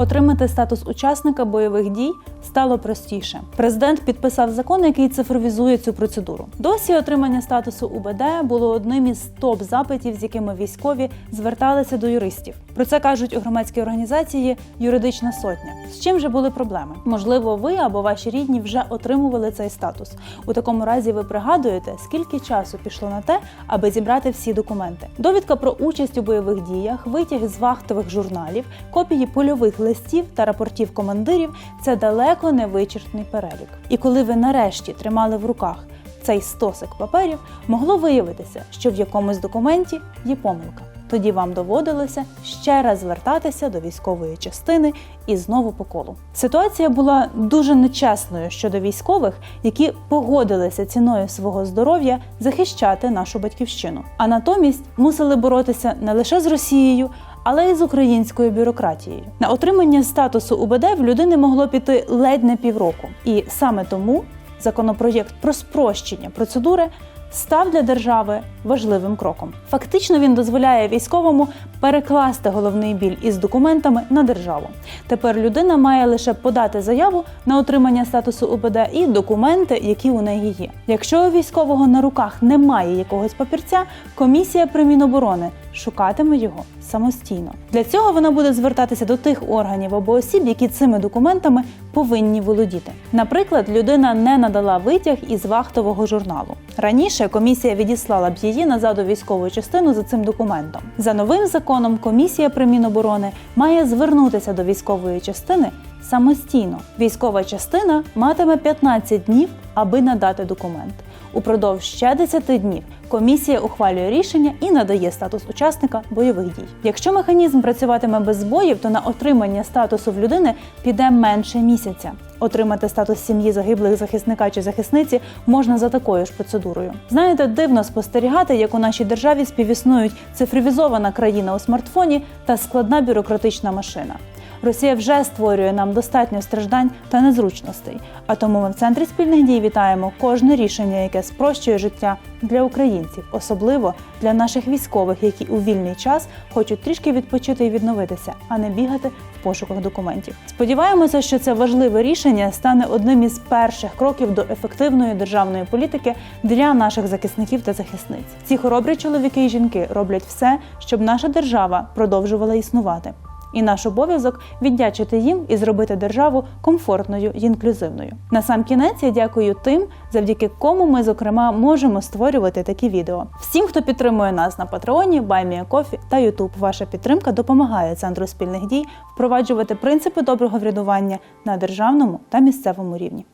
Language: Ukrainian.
Отримати статус учасника бойових дій стало простіше. Президент підписав закон, який цифровізує цю процедуру. Досі отримання статусу УБД було одним із топ запитів, з якими військові зверталися до юристів. Про це кажуть у громадській організації Юридична сотня. З чим же були проблеми? Можливо, ви або ваші рідні вже отримували цей статус. У такому разі ви пригадуєте, скільки часу пішло на те, аби зібрати всі документи. Довідка про участь у бойових діях, витяг з вахтових журналів, копії польових листів та рапортів командирів це далеко не вичерпний перелік. І коли ви нарешті тримали в руках цей стосик паперів, могло виявитися, що в якомусь документі є помилка. Тоді вам доводилося ще раз звертатися до військової частини і знову по колу. Ситуація була дуже нечесною щодо військових, які погодилися ціною свого здоров'я захищати нашу батьківщину, а натомість мусили боротися не лише з Росією, але й з українською бюрократією. На отримання статусу УБД в людини могло піти ледь не півроку, і саме тому законопроєкт про спрощення процедури став для держави важливим кроком. Фактично він дозволяє військовому перекласти головний біль із документами на державу. Тепер людина має лише подати заяву на отримання статусу УБД і документи, які у неї є. Якщо у військового на руках немає якогось папірця, комісія при Міноборони шукатиме його самостійно. Для цього вона буде звертатися до тих органів або осіб, які цими документами повинні володіти. Наприклад, людина не надала витяг із вахтового журналу. Раніше комісія відіслала б її назад у військову частину за цим документом. За новим законом комісія при Міноборони має звернутися до військової частини самостійно. Військова частина матиме 15 днів, аби надати документ. Упродовж ще 10 днів комісія ухвалює рішення і надає статус учасника бойових дій. Якщо механізм працюватиме без збоїв, то на отримання статусу в людини піде менше місяця. Отримати статус сім'ї загиблих захисника чи захисниці можна за такою ж процедурою. Знаєте, дивно спостерігати, як у нашій державі співіснують цифровізована країна у смартфоні та складна бюрократична машина. Росія вже створює нам достатньо страждань та незручностей. А тому ми в центрі спільних дій вітаємо кожне рішення, яке спрощує життя для українців, особливо для наших військових, які у вільний час хочуть трішки відпочити і відновитися, а не бігати в пошуках документів. Сподіваємося, що це важливе рішення стане одним із перших кроків до ефективної державної політики для наших захисників та захисниць. Ці хоробрі чоловіки і жінки роблять все, щоб наша держава продовжувала існувати. І наш обов'язок віддячити їм і зробити державу комфортною і інклюзивною. На сам кінець я дякую тим, завдяки кому ми, зокрема, можемо створювати такі відео. Всім, хто підтримує нас на Патреоні, Байміякофі та Ютуб. Ваша підтримка допомагає центру спільних дій впроваджувати принципи доброго врядування на державному та місцевому рівні.